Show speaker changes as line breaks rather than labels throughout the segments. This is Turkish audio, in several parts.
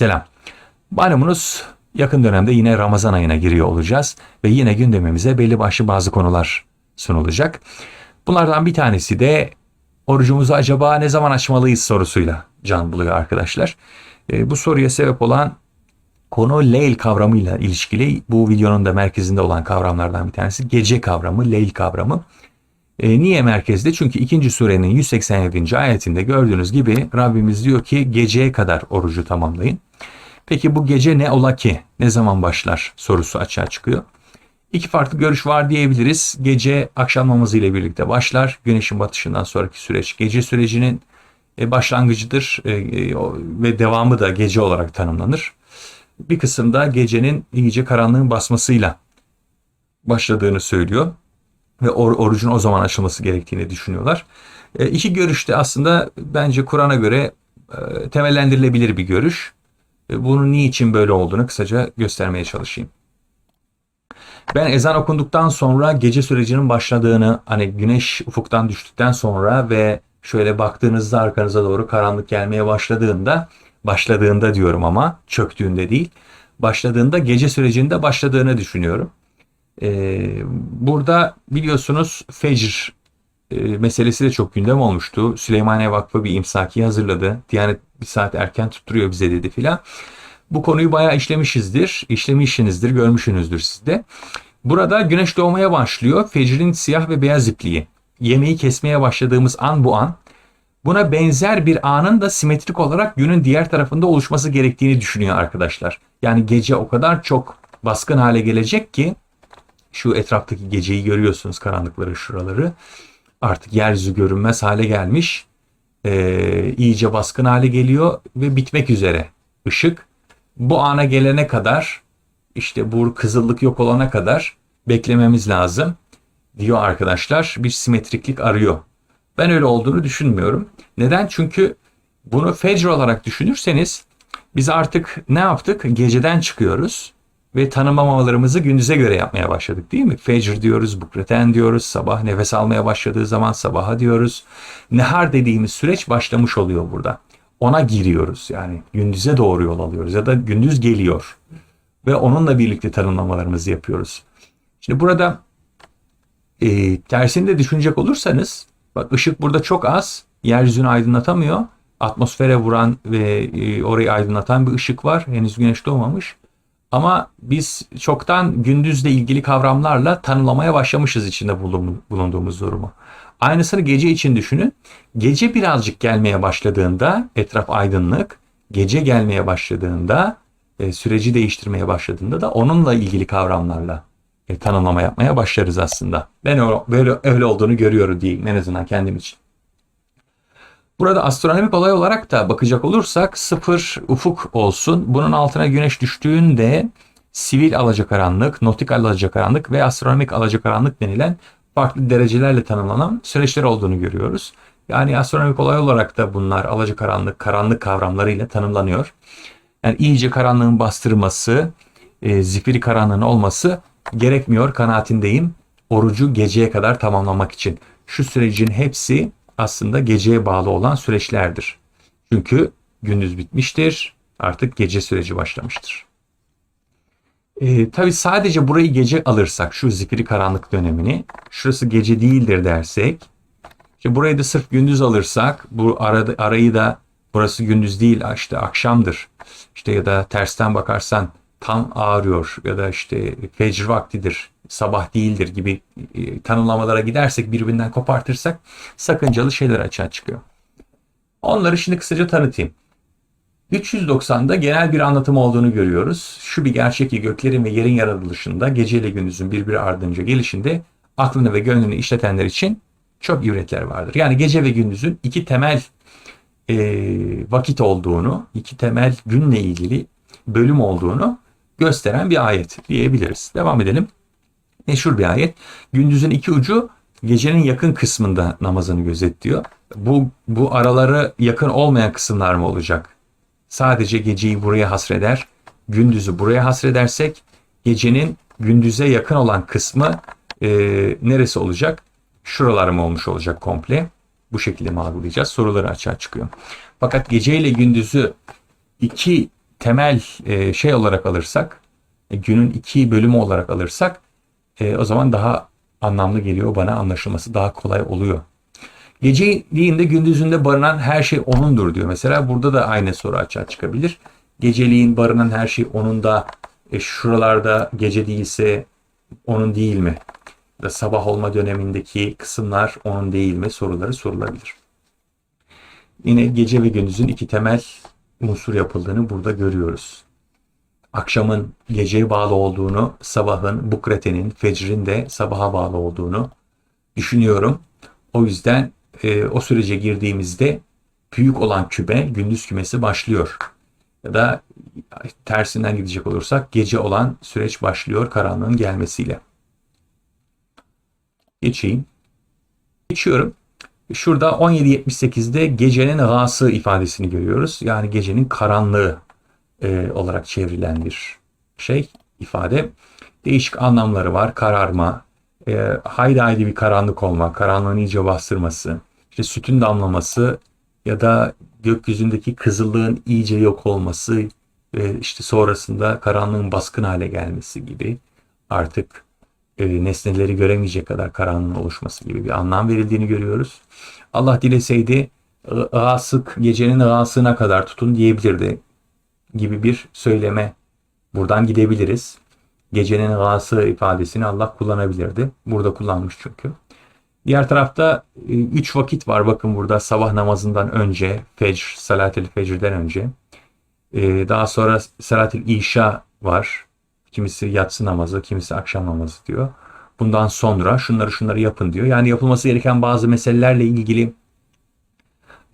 Selam. Malumunuz yakın dönemde yine Ramazan ayına giriyor olacağız ve yine gündemimize belli başlı bazı konular sunulacak. Bunlardan bir tanesi de orucumuzu acaba ne zaman açmalıyız sorusuyla can buluyor arkadaşlar. E, bu soruya sebep olan konu leyl kavramıyla ilişkili. Bu videonun da merkezinde olan kavramlardan bir tanesi gece kavramı, leyl kavramı. E, niye merkezde? Çünkü ikinci surenin 187. ayetinde gördüğünüz gibi Rabbimiz diyor ki geceye kadar orucu tamamlayın. Peki bu gece ne ola ki? Ne zaman başlar? Sorusu açığa çıkıyor. İki farklı görüş var diyebiliriz. Gece akşam namazı ile birlikte başlar. Güneşin batışından sonraki süreç gece sürecinin e, başlangıcıdır e, e, ve devamı da gece olarak tanımlanır. Bir kısımda gecenin iyice karanlığın basmasıyla başladığını söylüyor ve or- orucun o zaman açılması gerektiğini düşünüyorlar. E, iki görüş de aslında bence Kur'an'a göre temellendirilebilir bir görüş. E, bunun niçin böyle olduğunu kısaca göstermeye çalışayım. Ben ezan okunduktan sonra gece sürecinin başladığını, hani güneş ufuktan düştükten sonra ve şöyle baktığınızda arkanıza doğru karanlık gelmeye başladığında, başladığında diyorum ama çöktüğünde değil, başladığında gece sürecinde başladığını düşünüyorum. Ee, burada biliyorsunuz fecr meselesi de çok gündem olmuştu. Süleymaniye Vakfı bir imsaki hazırladı. Diyanet bir saat erken tutturuyor bize dedi filan. Bu konuyu bayağı işlemişizdir. işlemişsinizdir, görmüşsünüzdür siz de. Burada güneş doğmaya başlıyor. Fecrin siyah ve beyaz ipliği. Yemeği kesmeye başladığımız an bu an. Buna benzer bir anın da simetrik olarak günün diğer tarafında oluşması gerektiğini düşünüyor arkadaşlar. Yani gece o kadar çok baskın hale gelecek ki şu etraftaki geceyi görüyorsunuz karanlıkları şuraları. Artık yeryüzü görünmez hale gelmiş. Ee, iyice baskın hale geliyor ve bitmek üzere ışık. Bu ana gelene kadar işte bu kızıllık yok olana kadar beklememiz lazım diyor arkadaşlar. Bir simetriklik arıyor. Ben öyle olduğunu düşünmüyorum. Neden? Çünkü bunu fecr olarak düşünürseniz biz artık ne yaptık? Geceden çıkıyoruz ve tanımlamalarımızı gündüze göre yapmaya başladık değil mi? Fecr diyoruz, bukreten diyoruz, sabah nefes almaya başladığı zaman sabaha diyoruz. Nehar dediğimiz süreç başlamış oluyor burada. Ona giriyoruz yani gündüze doğru yol alıyoruz ya da gündüz geliyor ve onunla birlikte tanımlamalarımızı yapıyoruz. Şimdi burada e, tersini de düşünecek olursanız bak ışık burada çok az yeryüzünü aydınlatamıyor. Atmosfere vuran ve e, orayı aydınlatan bir ışık var. Henüz güneş doğmamış. Ama biz çoktan gündüzle ilgili kavramlarla tanımlamaya başlamışız içinde bulunduğumuz durumu. Aynısını gece için düşünün. Gece birazcık gelmeye başladığında etraf aydınlık, gece gelmeye başladığında e, süreci değiştirmeye başladığında da onunla ilgili kavramlarla e, tanımlama yapmaya başlarız aslında. Ben öyle, öyle olduğunu görüyorum diyeyim en azından kendim için. Burada astronomik olay olarak da bakacak olursak sıfır ufuk olsun. Bunun altına güneş düştüğünde sivil alacakaranlık, notik alacakaranlık ve astronomik alacakaranlık denilen farklı derecelerle tanımlanan süreçler olduğunu görüyoruz. Yani astronomik olay olarak da bunlar alacakaranlık, karanlık kavramlarıyla tanımlanıyor. Yani iyice karanlığın bastırması, e, zifiri karanlığın olması gerekmiyor kanaatindeyim. Orucu geceye kadar tamamlamak için. Şu sürecin hepsi aslında geceye bağlı olan süreçlerdir. Çünkü gündüz bitmiştir, artık gece süreci başlamıştır. E, tabii sadece burayı gece alırsak, şu zifiri karanlık dönemini, şurası gece değildir dersek, işte burayı da sırf gündüz alırsak, bu arada, arayı da burası gündüz değil, işte akşamdır. İşte ya da tersten bakarsan tam ağrıyor ya da işte fecr vaktidir, sabah değildir gibi e, tanımlamalara gidersek birbirinden kopartırsak sakıncalı şeyler açığa çıkıyor. Onları şimdi kısaca tanıtayım. 390'da genel bir anlatım olduğunu görüyoruz. Şu bir gerçek ki göklerin ve yerin yaratılışında gece ile gündüzün birbiri ardınca gelişinde aklını ve gönlünü işletenler için çok ibretler vardır. Yani gece ve gündüzün iki temel e, vakit olduğunu, iki temel günle ilgili bölüm olduğunu gösteren bir ayet diyebiliriz. Devam edelim. Meşhur bir ayet. Gündüzün iki ucu gecenin yakın kısmında namazını gözetliyor. Bu, bu araları yakın olmayan kısımlar mı olacak? Sadece geceyi buraya hasreder, gündüzü buraya hasredersek gecenin gündüze yakın olan kısmı e, neresi olacak? Şuralar mı olmuş olacak komple? Bu şekilde mi algılayacağız? Soruları açığa çıkıyor. Fakat gece ile gündüzü iki temel e, şey olarak alırsak, e, günün iki bölümü olarak alırsak e, o zaman daha anlamlı geliyor bana anlaşılması daha kolay oluyor. Geceliğinde gündüzünde barınan her şey onundur diyor. Mesela burada da aynı soru açığa çıkabilir. Geceliğin barınan her şey onun da e, şuralarda gece değilse onun değil mi? Da sabah olma dönemindeki kısımlar onun değil mi soruları sorulabilir. Yine gece ve gündüzün iki temel unsur yapıldığını burada görüyoruz. Akşamın geceye bağlı olduğunu, sabahın, bukretenin, fecrin de sabaha bağlı olduğunu düşünüyorum. O yüzden e, o sürece girdiğimizde büyük olan küme, gündüz kümesi başlıyor. Ya da tersinden gidecek olursak gece olan süreç başlıyor karanlığın gelmesiyle. Geçeyim. Geçiyorum. Şurada 17.78'de gecenin gası ifadesini görüyoruz. Yani gecenin karanlığı e, olarak çevrilen bir şey, ifade. Değişik anlamları var. Kararma, e, haydi haydi bir karanlık olma, karanlığın iyice bastırması, işte sütün damlaması ya da gökyüzündeki kızıllığın iyice yok olması ve işte sonrasında karanlığın baskın hale gelmesi gibi artık e, nesneleri göremeyecek kadar karanlığın oluşması gibi bir anlam verildiğini görüyoruz. Allah dileseydi ığasık gecenin ığasına kadar tutun diyebilirdi gibi bir söyleme buradan gidebiliriz. Gecenin ığası ifadesini Allah kullanabilirdi. Burada kullanmış çünkü. Diğer tarafta e, üç vakit var bakın burada sabah namazından önce, fecr, salat-ül fecrden önce. E, daha sonra salat-ül işa var. Kimisi yatsı namazı, kimisi akşam namazı diyor. Bundan sonra şunları şunları yapın diyor. Yani yapılması gereken bazı meselelerle ilgili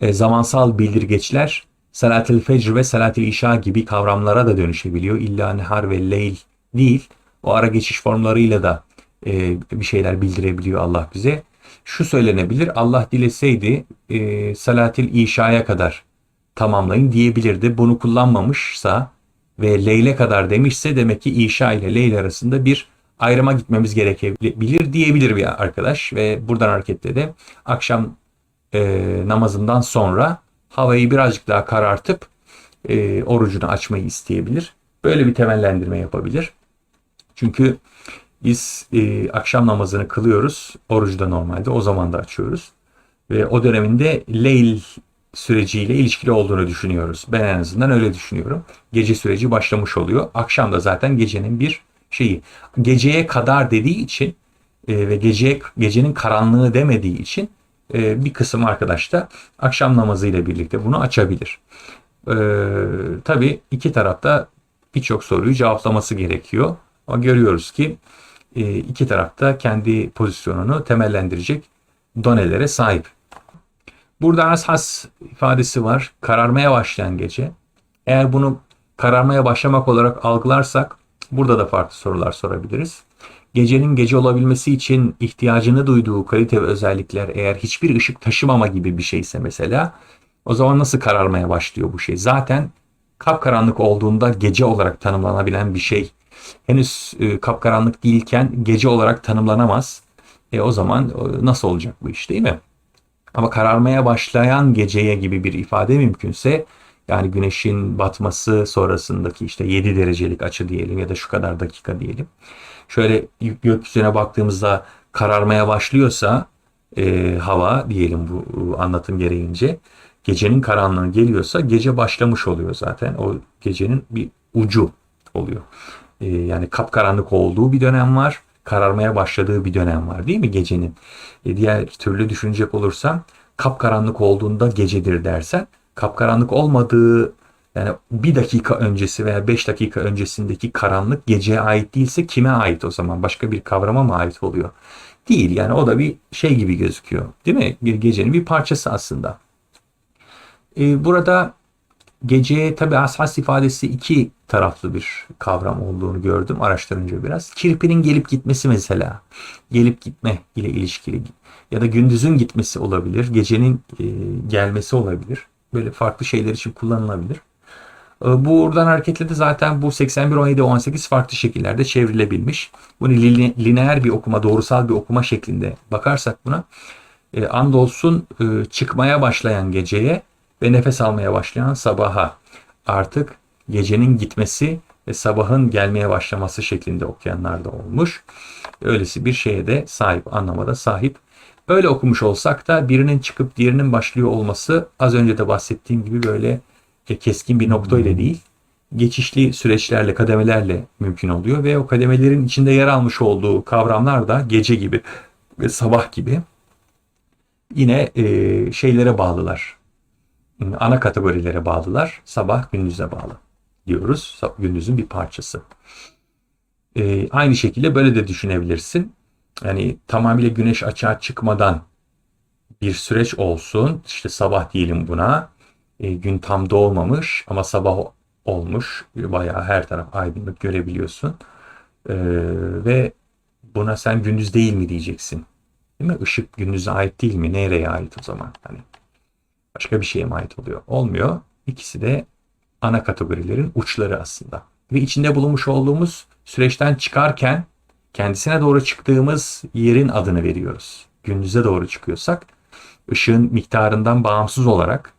e, zamansal bildirgeçler salat-ül fecr ve salat-ül işa gibi kavramlara da dönüşebiliyor. İlla nehar ve leyl değil. O ara geçiş formlarıyla da e, bir şeyler bildirebiliyor Allah bize. Şu söylenebilir. Allah dileseydi e, salat-ül işaya kadar tamamlayın diyebilirdi. Bunu kullanmamışsa ve leyle kadar demişse demek ki işa ile leyl arasında bir ayrıma gitmemiz gerekebilir diyebilir bir arkadaş ve buradan hareketle de akşam e, namazından sonra havayı birazcık daha karartıp e, orucunu açmayı isteyebilir. Böyle bir temellendirme yapabilir. Çünkü biz e, akşam namazını kılıyoruz. Orucu da normalde o zaman da açıyoruz. Ve o döneminde leyl süreciyle ilişkili olduğunu düşünüyoruz. Ben en azından öyle düşünüyorum. Gece süreci başlamış oluyor. Akşam da zaten gecenin bir şeyi. Geceye kadar dediği için e, ve gece gecenin karanlığı demediği için e, bir kısım arkadaş da akşam namazı ile birlikte bunu açabilir. E, tabii iki tarafta birçok soruyu cevaplaması gerekiyor. Ama görüyoruz ki e, iki tarafta kendi pozisyonunu temellendirecek donelere sahip. Burada az has ifadesi var. Kararmaya başlayan gece. Eğer bunu kararmaya başlamak olarak algılarsak burada da farklı sorular sorabiliriz. Gecenin gece olabilmesi için ihtiyacını duyduğu kalite ve özellikler eğer hiçbir ışık taşımama gibi bir şeyse mesela o zaman nasıl kararmaya başlıyor bu şey? Zaten kapkaranlık olduğunda gece olarak tanımlanabilen bir şey henüz e, kapkaranlık değilken gece olarak tanımlanamaz. E o zaman e, nasıl olacak bu iş değil mi? Ama kararmaya başlayan geceye gibi bir ifade mümkünse yani güneşin batması sonrasındaki işte 7 derecelik açı diyelim ya da şu kadar dakika diyelim. Şöyle gökyüzüne baktığımızda kararmaya başlıyorsa e, hava diyelim bu anlatım gereğince gecenin karanlığı geliyorsa gece başlamış oluyor zaten. O gecenin bir ucu oluyor. E, yani kapkaranlık olduğu bir dönem var. Kararmaya başladığı bir dönem var değil mi gecenin? E, diğer türlü düşünecek olursam kapkaranlık olduğunda gecedir dersen kapkaranlık olmadığı bir dakika öncesi veya beş dakika öncesindeki karanlık geceye ait değilse kime ait o zaman? Başka bir kavrama mı ait oluyor? Değil yani o da bir şey gibi gözüküyor. Değil mi? Gecenin bir parçası aslında. Ee, burada geceye tabi ashas ifadesi iki taraflı bir kavram olduğunu gördüm araştırınca biraz. Kirpinin gelip gitmesi mesela. Gelip gitme ile ilişkili. Ya da gündüzün gitmesi olabilir. Gecenin e, gelmesi olabilir. Böyle farklı şeyler için kullanılabilir. E, buradan hareketle de zaten bu 81, 17, 18 farklı şekillerde çevrilebilmiş. Bunu lineer bir okuma, doğrusal bir okuma şeklinde bakarsak buna e, andolsun e, çıkmaya başlayan geceye ve nefes almaya başlayan sabaha artık gecenin gitmesi ve sabahın gelmeye başlaması şeklinde okuyanlar da olmuş. Öylesi bir şeye de sahip, anlamada sahip. Öyle okumuş olsak da birinin çıkıp diğerinin başlıyor olması az önce de bahsettiğim gibi böyle keskin bir nokta ile değil, geçişli süreçlerle, kademelerle mümkün oluyor ve o kademelerin içinde yer almış olduğu kavramlar da gece gibi ve sabah gibi yine e, şeylere bağlılar. Ana kategorilere bağlılar. Sabah gündüze bağlı diyoruz. Gündüzün bir parçası. E, aynı şekilde böyle de düşünebilirsin. Yani tamamıyla güneş açığa çıkmadan bir süreç olsun. İşte sabah diyelim buna. E, gün tam doğmamış ama sabah olmuş. Bayağı her taraf aydınlık görebiliyorsun. E, ve buna sen gündüz değil mi diyeceksin. Değil mi? Işık gündüze ait değil mi? Nereye ait o zaman? Hani başka bir şeye mi ait oluyor? Olmuyor. İkisi de ana kategorilerin uçları aslında. Ve içinde bulunmuş olduğumuz süreçten çıkarken kendisine doğru çıktığımız yerin adını veriyoruz. Gündüze doğru çıkıyorsak ışığın miktarından bağımsız olarak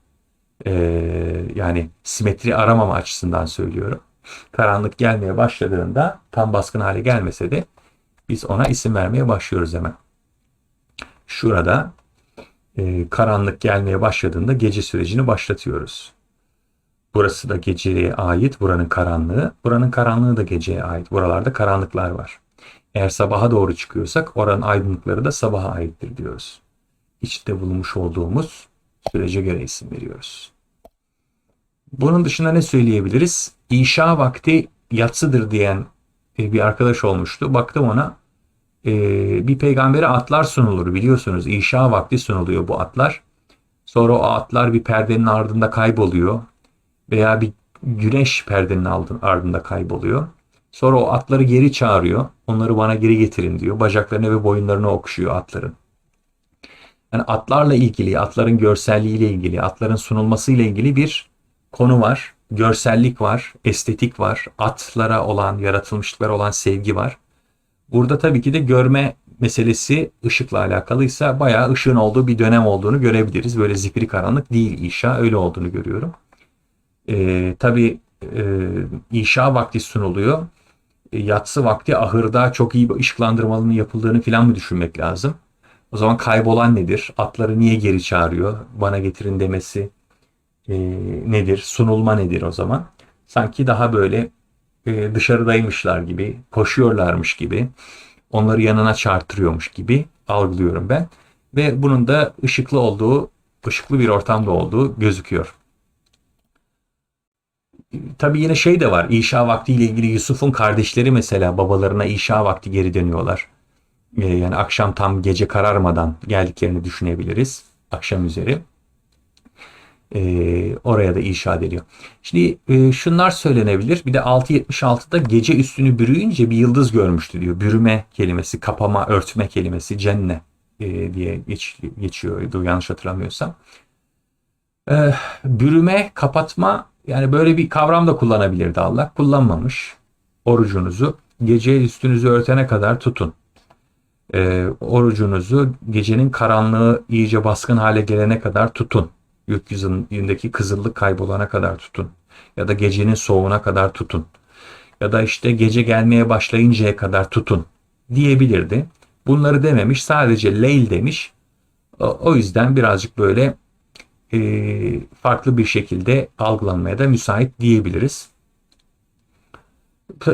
e, yani simetri aramama açısından söylüyorum. Karanlık gelmeye başladığında tam baskın hale gelmese de biz ona isim vermeye başlıyoruz hemen. Şurada e, karanlık gelmeye başladığında gece sürecini başlatıyoruz. Burası da geceye ait, buranın karanlığı. Buranın karanlığı da geceye ait. Buralarda karanlıklar var. Eğer sabaha doğru çıkıyorsak oranın aydınlıkları da sabaha aittir diyoruz. İçte bulunmuş olduğumuz sürece göre isim veriyoruz. Bunun dışında ne söyleyebiliriz? İşa vakti yatsıdır diyen bir arkadaş olmuştu. Baktım ona bir peygambere atlar sunulur biliyorsunuz. İşa vakti sunuluyor bu atlar. Sonra o atlar bir perdenin ardında kayboluyor. Veya bir güneş perdenin ardında kayboluyor. Sonra o atları geri çağırıyor. Onları bana geri getirin diyor. Bacaklarını ve boyunlarını okşuyor atların. Yani atlarla ilgili, atların görselliğiyle ilgili, atların sunulmasıyla ilgili bir konu var. Görsellik var, estetik var, atlara olan, yaratılmışlıklara olan sevgi var. Burada tabii ki de görme meselesi ışıkla alakalıysa bayağı ışığın olduğu bir dönem olduğunu görebiliriz. Böyle zifiri karanlık değil İşa, öyle olduğunu görüyorum. Ee, tabii e, İşa vakti sunuluyor. E, yatsı vakti ahırda çok iyi bir ışıklandırmalının yapıldığını filan mı düşünmek lazım? O zaman kaybolan nedir? Atları niye geri çağırıyor? Bana getirin demesi e, nedir? Sunulma nedir o zaman? Sanki daha böyle e, dışarıdaymışlar gibi, koşuyorlarmış gibi, onları yanına çarptırıyormuş gibi algılıyorum ben. Ve bunun da ışıklı olduğu, ışıklı bir ortamda olduğu gözüküyor. Tabii yine şey de var. İşa vakti ile ilgili Yusuf'un kardeşleri mesela babalarına İşa vakti geri dönüyorlar. Ee, yani akşam tam gece kararmadan geldiklerini düşünebiliriz. Akşam üzeri. Ee, oraya da inşa ediliyor. Şimdi e, şunlar söylenebilir. Bir de 676'da gece üstünü bürüyünce bir yıldız görmüştü diyor. Bürüme kelimesi, kapama, örtme kelimesi cenne e, diye geç, geçiyordu yanlış hatırlamıyorsam. Ee, bürüme, kapatma yani böyle bir kavram da kullanabilirdi Allah. Kullanmamış. Orucunuzu gece üstünüzü örtene kadar tutun. E, orucunuzu gecenin karanlığı iyice baskın hale gelene kadar tutun. Gökyüzündeki kızıllık kaybolana kadar tutun. Ya da gecenin soğuğuna kadar tutun. Ya da işte gece gelmeye başlayıncaya kadar tutun diyebilirdi. Bunları dememiş sadece leyl demiş. O yüzden birazcık böyle e, farklı bir şekilde algılanmaya da müsait diyebiliriz.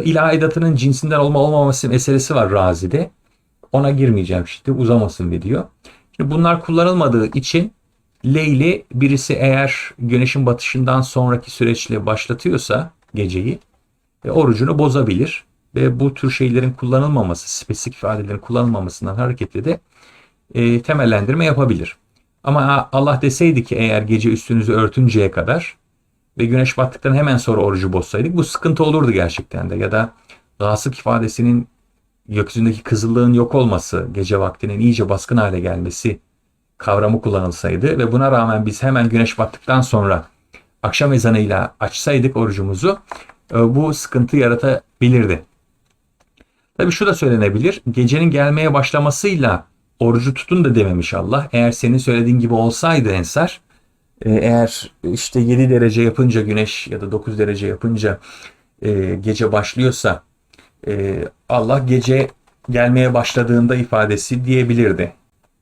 İlah edatının cinsinden olma olmaması meselesi var Razi'de. Ona girmeyeceğim şimdi uzamasın video. Şimdi bunlar kullanılmadığı için Leyli birisi eğer güneşin batışından sonraki süreçle başlatıyorsa geceyi e, orucunu bozabilir. Ve bu tür şeylerin kullanılmaması, spesifik ifadelerin kullanılmamasından hareketle de e, temellendirme yapabilir. Ama Allah deseydi ki eğer gece üstünüzü örtünceye kadar ve güneş battıktan hemen sonra orucu bozsaydık bu sıkıntı olurdu gerçekten de. Ya da gasık ifadesinin gökyüzündeki kızıllığın yok olması, gece vaktinin iyice baskın hale gelmesi kavramı kullanılsaydı ve buna rağmen biz hemen güneş battıktan sonra akşam ezanıyla açsaydık orucumuzu e, bu sıkıntı yaratabilirdi. Tabi şu da söylenebilir. Gecenin gelmeye başlamasıyla orucu tutun da dememiş Allah. Eğer senin söylediğin gibi olsaydı Ensar E, eğer işte 7 derece yapınca güneş ya da 9 derece yapınca e, gece başlıyorsa Allah gece gelmeye başladığında ifadesi diyebilirdi.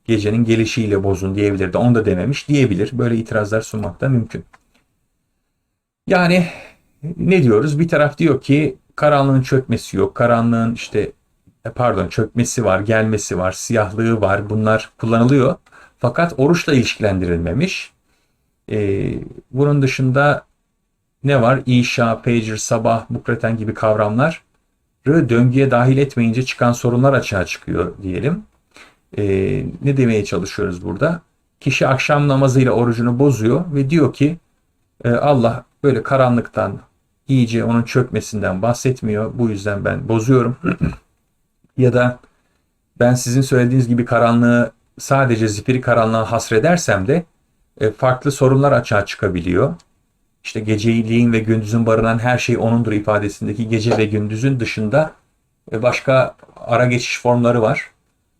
Gecenin gelişiyle bozun diyebilirdi. Onu da dememiş diyebilir. Böyle itirazlar sunmak da mümkün. Yani ne diyoruz? Bir taraf diyor ki karanlığın çökmesi yok. Karanlığın işte e, pardon çökmesi var, gelmesi var, siyahlığı var. Bunlar kullanılıyor. Fakat oruçla ilişkilendirilmemiş. Ee, bunun dışında ne var? İşa, pager, sabah, bukreten gibi kavramları döngüye dahil etmeyince çıkan sorunlar açığa çıkıyor diyelim. Ee, ne demeye çalışıyoruz burada? Kişi akşam namazıyla orucunu bozuyor ve diyor ki e, Allah böyle karanlıktan iyice onun çökmesinden bahsetmiyor. Bu yüzden ben bozuyorum. ya da ben sizin söylediğiniz gibi karanlığı sadece zifiri karanlığa hasredersem de e, farklı sorunlar açığa çıkabiliyor. İşte geceliğin ve gündüzün barınan her şey onundur ifadesindeki gece ve gündüzün dışında e, başka ara geçiş formları var.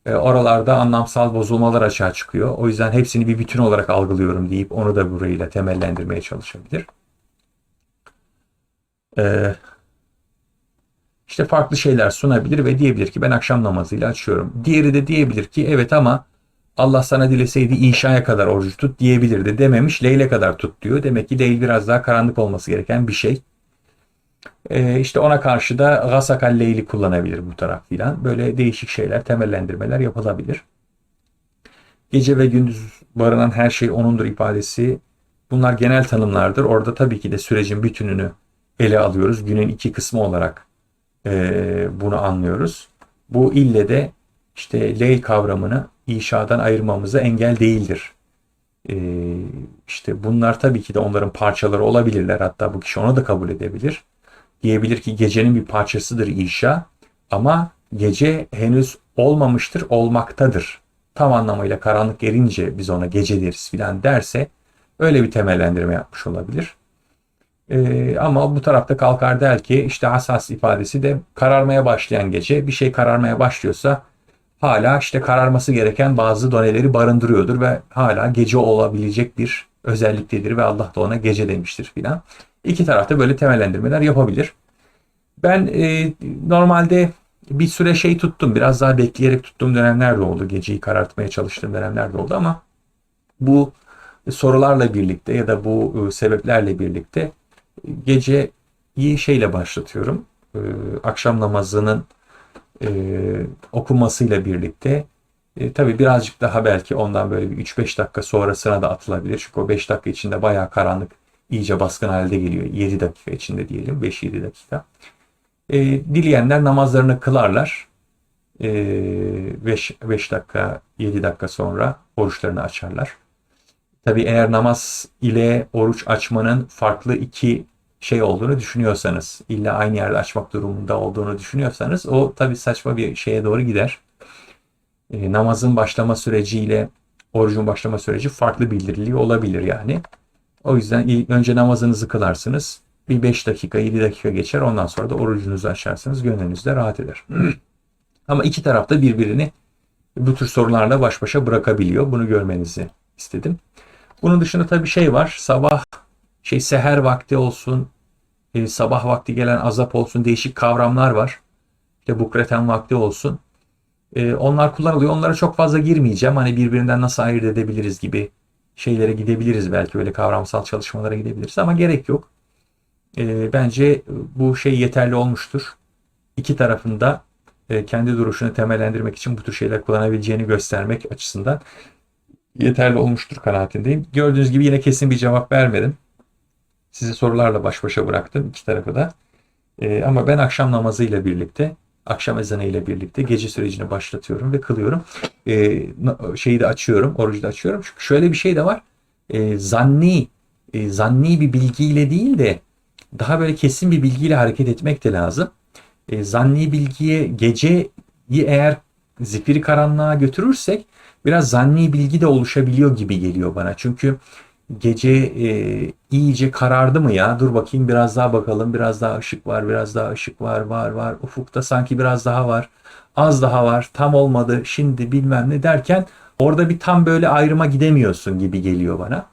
E, oralarda anlamsal bozulmalar açığa çıkıyor. O yüzden hepsini bir bütün olarak algılıyorum deyip onu da burayla temellendirmeye çalışabilir. Ee, işte farklı şeyler sunabilir ve diyebilir ki ben akşam namazıyla açıyorum. Diğeri de diyebilir ki evet ama Allah sana dileseydi İşa'ya kadar oruç tut diyebilirdi. Dememiş Leyl'e kadar tut diyor. Demek ki Leyl biraz daha karanlık olması gereken bir şey. Ee, işte ona karşı da Gasakal Leyl'i kullanabilir bu taraf filan. Böyle değişik şeyler, temellendirmeler yapılabilir. Gece ve gündüz barınan her şey onundur ifadesi. Bunlar genel tanımlardır. Orada tabii ki de sürecin bütününü ele alıyoruz. Günün iki kısmı olarak e, bunu anlıyoruz. Bu ille de işte leyl kavramını inşadan ayırmamıza engel değildir. E, işte bunlar tabii ki de onların parçaları olabilirler. Hatta bu kişi onu da kabul edebilir. Diyebilir ki gecenin bir parçasıdır inşa ama gece henüz olmamıştır, olmaktadır. Tam anlamıyla karanlık erince biz ona gece deriz filan derse öyle bir temellendirme yapmış olabilir. Ee, ama bu tarafta kalkar der ki işte hassas ifadesi de kararmaya başlayan gece bir şey kararmaya başlıyorsa hala işte kararması gereken bazı doneleri barındırıyordur ve hala gece olabilecek bir özelliktedir ve Allah da ona gece demiştir filan. İki tarafta böyle temellendirmeler yapabilir. Ben e, normalde bir süre şey tuttum. Biraz daha bekleyerek tuttuğum dönemler de oldu. Geceyi karartmaya çalıştığım dönemler de oldu ama bu sorularla birlikte ya da bu e, sebeplerle birlikte geceyi şeyle başlatıyorum. E, akşam namazının e, okunmasıyla birlikte e, tabii birazcık daha belki ondan böyle bir 3-5 dakika sonrasına da atılabilir. Çünkü o 5 dakika içinde bayağı karanlık iyice baskın halde geliyor. 7 dakika içinde diyelim 5-7 dakika. E, dileyenler namazlarını kılarlar. 5 e, 5 dakika 7 dakika sonra oruçlarını açarlar. Tabi eğer namaz ile oruç açmanın farklı iki şey olduğunu düşünüyorsanız, illa aynı yerde açmak durumunda olduğunu düşünüyorsanız o tabi saçma bir şeye doğru gider. E, namazın başlama süreciyle orucun başlama süreci farklı bildiriliyor olabilir yani. O yüzden önce namazınızı kılarsınız. Bir 5 dakika, 7 dakika geçer. Ondan sonra da orucunuzu açarsınız. Gönlünüz de rahat eder. Ama iki tarafta birbirini bu tür sorularla baş başa bırakabiliyor. Bunu görmenizi istedim. Bunun dışında tabii şey var. Sabah şey seher vakti olsun, e, sabah vakti gelen azap olsun değişik kavramlar var. İşte bukreten vakti olsun. E, onlar kullanılıyor. Onlara çok fazla girmeyeceğim. Hani birbirinden nasıl ayırt edebiliriz gibi şeylere gidebiliriz belki böyle kavramsal çalışmalara gidebiliriz ama gerek yok. E, bence bu şey yeterli olmuştur. İki tarafında e, kendi duruşunu temellendirmek için bu tür şeyler kullanabileceğini göstermek açısından yeterli olmuştur kanaatindeyim. Gördüğünüz gibi yine kesin bir cevap vermedim. Sizi sorularla baş başa bıraktım iki tarafı da. E, ama ben akşam namazıyla birlikte, akşam ezanı ile birlikte gece sürecini başlatıyorum ve kılıyorum. E, şeyi de açıyorum, orucu da açıyorum. Çünkü şöyle bir şey de var. E, zanni, e, zanni bir bilgiyle değil de daha böyle kesin bir bilgiyle hareket etmek de lazım. E, zanni bilgiye geceyi eğer zifiri karanlığa götürürsek biraz zanni bilgi de oluşabiliyor gibi geliyor bana. Çünkü gece e, iyice karardı mı ya? Dur bakayım biraz daha bakalım. Biraz daha ışık var, biraz daha ışık var, var, var. Ufukta sanki biraz daha var. Az daha var. Tam olmadı. Şimdi bilmem ne derken orada bir tam böyle ayrıma gidemiyorsun gibi geliyor bana.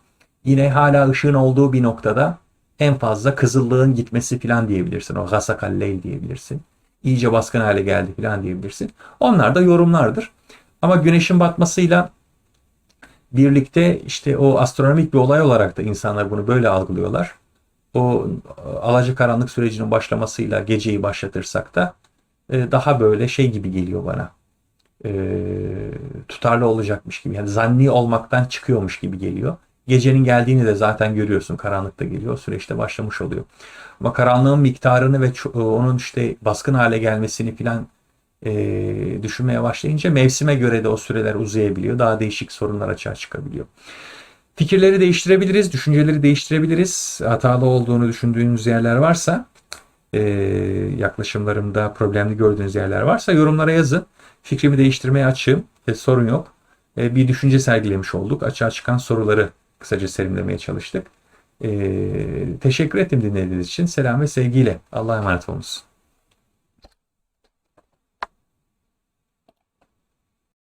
Yine hala ışığın olduğu bir noktada en fazla kızıllığın gitmesi falan diyebilirsin. O gasakalleyl diyebilirsin. İyice baskın hale geldi falan diyebilirsin. Onlar da yorumlardır. Ama güneşin batmasıyla birlikte işte o astronomik bir olay olarak da insanlar bunu böyle algılıyorlar. O alacakaranlık sürecinin başlamasıyla geceyi başlatırsak da e, daha böyle şey gibi geliyor bana. E, tutarlı olacakmış gibi. Yani zanni olmaktan çıkıyormuş gibi geliyor. Gecenin geldiğini de zaten görüyorsun. Karanlıkta geliyor. Süreçte başlamış oluyor. Ama karanlığın miktarını ve onun işte baskın hale gelmesini filan e, düşünmeye başlayınca mevsime göre de o süreler uzayabiliyor. Daha değişik sorunlar açığa çıkabiliyor. Fikirleri değiştirebiliriz, düşünceleri değiştirebiliriz. Hatalı olduğunu düşündüğünüz yerler varsa, e, yaklaşımlarımda problemli gördüğünüz yerler varsa yorumlara yazın. Fikrimi değiştirmeye açığım. E, sorun yok. E, bir düşünce sergilemiş olduk. Açığa çıkan soruları kısaca serimlemeye çalıştık. E, teşekkür ettim dinlediğiniz için. Selam ve sevgiyle. Allah'a emanet olunuz.